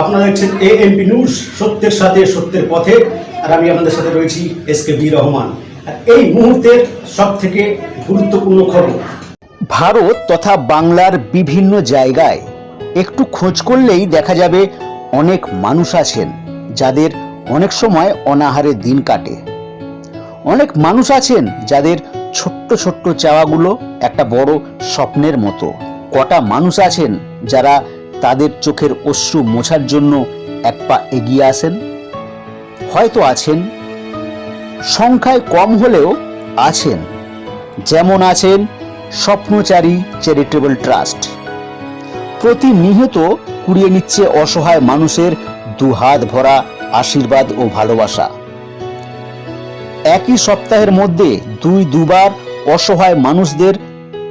আপনারা দেখছেন AMP news সত্যের সাথে সত্যের পথে, আর আমি আপনাদের সাথে রয়েছি এস কে বি রহমান। আর এই মুহূর্তের সব থেকে গুরুত্বপূর্ণ খবর। ভারত তথা বাংলার বিভিন্ন জায়গায় একটু খোঁজ করলেই দেখা যাবে অনেক মানুষ আছেন, যাদের অনেক সময় অনাহারে দিন কাটে। অনেক মানুষ আছেন যাদের ছোট্ট ছোট্ট চাওয়াগুলো একটা বড় স্বপ্নের মতো। কটা মানুষ আছেন যারা তাদের চোখের অশ্রু মোছার জন্য এক পা এগিয়ে আসেন। হয়তো আছেন, সংখ্যায় কম হলেও আছেন। যেমন আছেন স্বপ্নচারী চ্যারিটেবল ট্রাস্ট। প্রতিনিয়ত কুড়িয়ে নিচ্ছে অসহায় মানুষের দুহাত ভরা আশীর্বাদ ও ভালোবাসা। একই সপ্তাহের মধ্যে দুই দুবার অসহায় মানুষদের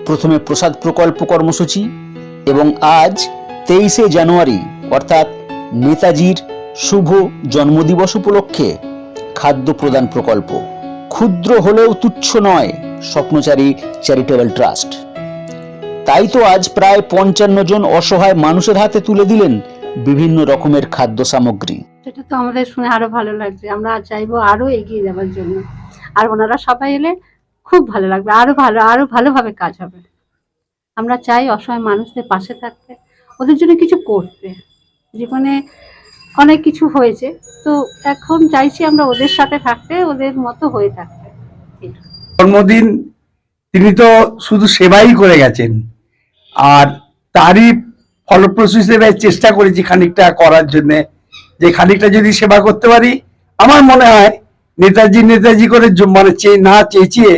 প্রথমে প্রসাদ প্রকল্প কর্মসূচি এবং আজ তেইশে জানুয়ারি, অর্থাৎ নেতাজির শুভ জন্মদিবস উপলক্ষে খাদ্য প্রদান প্রকল্প। ক্ষুদ্র হলেও তুচ্ছ নয়, স্বপ্নচারী চ্যারিটেবল ট্রাস্ট। তাই তো আজ প্রায় পঞ্চান্ন জন অসহায় মানুষের হাতে তুলে দিলেন বিভিন্ন রকমের খাদ্য সামগ্রী। সেটা তো আমাদের শুনে আরও ভালো লাগছে। আমরা চাইব আরও এগিয়ে যাওয়ার জন্য। আর ওনারা সবাই এলে খুব ভালো লাগবে। আরও ভালো, আরও ভালোভাবে কাজ হবে। আমরা চাই অসহায় মানুষদের পাশে থাকতে। ওদের জন্য কিছু করতে। জীবনে অনেক কিছু হয়েছে। তো এখন চাইছি আমরা ওদের সাথে থাকতে, ওদের মতো হয়ে থাকতে। জন্মদিন, তিনি তো শুধু সেবাই করে গেছেন। আর তারই ফলপ্রসূ হিসেবে চেষ্টা করেছি খানিকটা করার জন্য। যে খানিকটা যদি সেবা করতে পারি, আমার মনে হয় নেতাজি নেতাজি করে মানে চেয়ে, না চেঁচিয়ে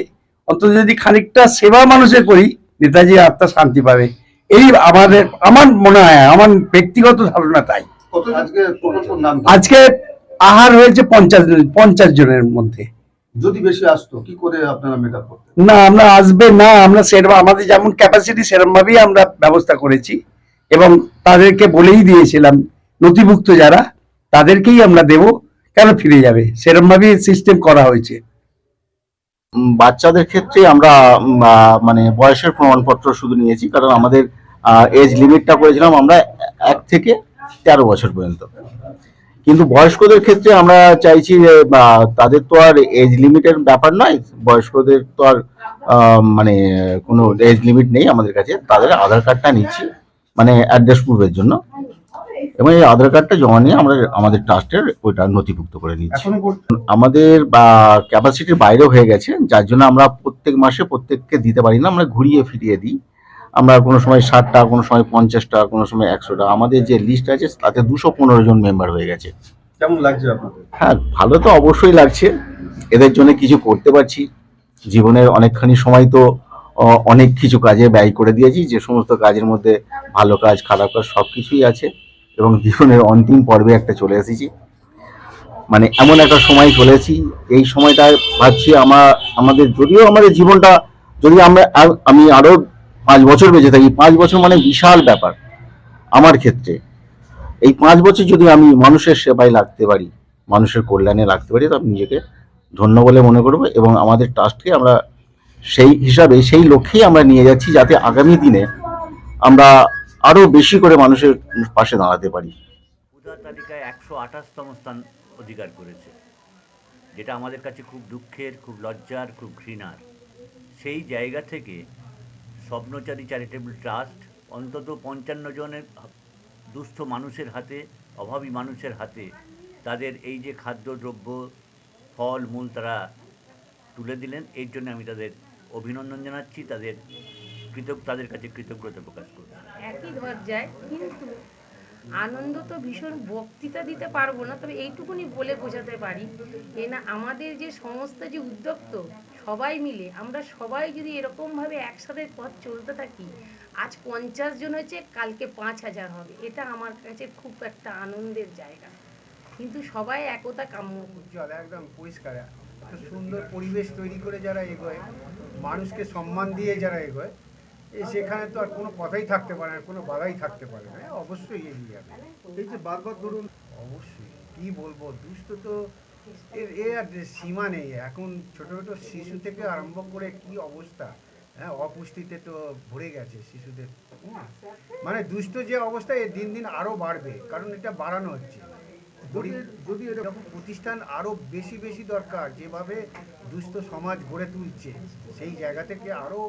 অন্তত যদি খানিকটা সেবা মানুষের করি নেতাজি আত্মা শান্তি পাবে। এই আমাদের আমার মনে হয় আমার ব্যক্তিগত ধারণা তাই। আজকে আহার হয়েছে পঞ্চাশ জন পঞ্চাশ জনের মধ্যে। যদি বেশি আসতো কি করে আপনারা মেকআপ করতেন? না আমরা আসবে না আমরা সেরকম আমাদের যেমন ক্যাপাসিটি সেরকম ভাবেই আমরা ব্যবস্থা করেছি। এবং তাদেরকে বলেই দিয়েছিলাম নথিভুক্ত যারা তাদেরকেই আমরা দেব কেন ফিরে যাবে? সেরকম ভাবেই সিস্টেম করা হয়েছে। বাচ্চাদের ক্ষেত্রে আমরা মানে বয়সের প্রমাণপত্র শুধু নিয়েছি কারণ আমাদের এজ লিমিটটা করেছিলাম আমরা এক থেকে তেরো বছর পর্যন্ত। কিন্তু বয়স্কদের ক্ষেত্রে আমরা চাইছি যে তাদের তো আর এজ লিমিটের ব্যাপার নয় বয়স্কদের তো আর মানে কোনো এজ লিমিট নেই আমাদের কাছে তাদের আধার কার্ডটা নিচ্ছি মানে অ্যাড্রেস প্রুফের জন্য। এবং এই আধার কার্ডটা জমা নিয়ে আমরা আমাদের ট্রাস্টের ওইটা নথিভুক্ত করে নিচ্ছি। আমাদের ক্যাপাসিটির বাইরে হয়ে গেছে যার জন্য আমরা প্রত্যেক মাসে প্রত্যেককে দিতে পারি না আমরা ঘুরিয়ে ফিরিয়ে দিই। আমরা কোনো সময় ষাট টাকা কোনো সময় পঞ্চাশ টাকা কোনো সময় একশো টাকা আমাদের যে লিস্ট আছে তাতে দুশো পনেরো জন মেম্বার হয়ে গেছে। কেমন লাগছে আপনাদের? হ্যাঁ ভালো তো অবশ্যই লাগছে। এদের জন্য কিছু করতে পারছি। জীবনের অনেকখানি সময় তো অনেক কিছু কাজে ব্যয় করে দিয়েছি। যে সমস্ত কাজের মধ্যে ভালো কাজ খারাপ কাজ সব কিছুই আছে। এবং জীবনের অন্তিম পর্বে একটা চলে এসেছি। মানে এমন একটা সময় চলেছি এই সময়টায় ভাবছি আমার আমাদের যদিও আমাদের জীবনটা যদি আমরা আমি আরও পাঁচ বছর বেঁচে থাকি, পাঁচ বছর মানে বিশাল ব্যাপার আমার ক্ষেত্রে। এই পাঁচ বছর যদি আমি মানুষের সেবায় লাগতে পারি, মানুষের কল্যাণে লাগতে পারি, তো আমি নিজেকে ধন্য বলে মনে করব এবং আমাদের ট্রাস্টকে আমরা সেই হিসাবে, সেই লক্ষ্যেই আমরা নিয়ে যাচ্ছি যাতে আগামী দিনে আমরা আরও বেশি করে মানুষের পাশে দাঁড়াতে পারি। তালিকায় একশো আঠাশতম স্থান অধিকার করেছে, যেটা আমাদের কাছে খুব দুঃখের, খুব লজ্জার, খুব ঘৃণার। সেই জায়গা থেকে স্বপ্নচারী চ্যারিটেবল ট্রাস্ট, অন্তত পঞ্চান্ন জনের দুস্থ মানুষের হাতে, অভাবী মানুষের হাতে তাদের এই যে খাদ্যদ্রব্য, ফল, মূল তারা তুলে দিলেন, এর জন্য আমি তাদের অভিনন্দন জানাচ্ছি, তাদের কৃতজ্ঞ তাদের কাছে কৃতজ্ঞতা প্রকাশ করছি। একই ধৈর্যায় কিন্তু আনন্দ তো ভীষণ বক্তৃতা দিতে পারব না, তবে এইটুকুনি বলে বোঝাতে পারি এ না, আমাদের যে সমস্ত যে উদ্যোক্ত সবাই মিলে আমরা সবাই যদি এরকমভাবে একসাথে পথ চলতে থাকি আজ পঞ্চাশ জন হয়েছে কালকে পাঁচ হাজার হবে। এটা আমার কাছে খুব একটা আনন্দের জায়গা। কিন্তু সবাই একতা কাম্য। উজ্জ্বল একদম পরিষ্কার। সুন্দর পরিবেশ তৈরি করে যারা এগোয় মানুষকে সম্মান দিয়ে যারা এগোয় এ সেখানে তো আর কোনো কথাই থাকতে পারে না কোনো বাধাই থাকতে পারে না। অবশ্যই এগিয়ে যাবে। এই যে বারবার ধরুন অবশ্যই কি বলব দুষ্ট তো এর এ আর সীমা নেই। এখন ছোট ছোট শিশু থেকে আরম্ভ করে কি অবস্থা? হ্যাঁ অপুষ্টিতে তো ভরে গেছে শিশুদের। হুম। মানে দুষ্ট যে অবস্থা এ দিন দিন আরও বাড়বে, কারণ এটা বাড়ানো হচ্ছে। যদি এরকম প্রতিষ্ঠান আরও বেশি বেশি দরকার, যেভাবে দুস্থ সমাজ গড়ে তুলছে, সেই জায়গা থেকে আরও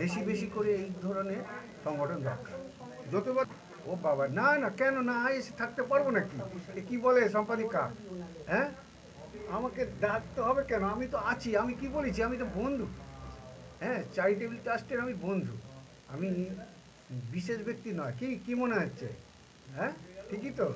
বেশি বেশি করে এই ধরনের সংগঠন দরকার। যতবার ও বাবা, না না, কেন না, এসে থাকতে পারব নাকি? কি বলে সম্পাদিকা? হ্যাঁ? আমাকে ডাকতে হবে কেন? আমি তো আছি, আমি কি বলেছি? আমি তো বন্ধু। হ্যাঁ চ্যারিটেবল ট্রাস্টের আমি বন্ধু। আমি বিশেষ ব্যক্তি নয়। কি কি মনে হচ্ছে? হ্যাঁ ঠিকই তো?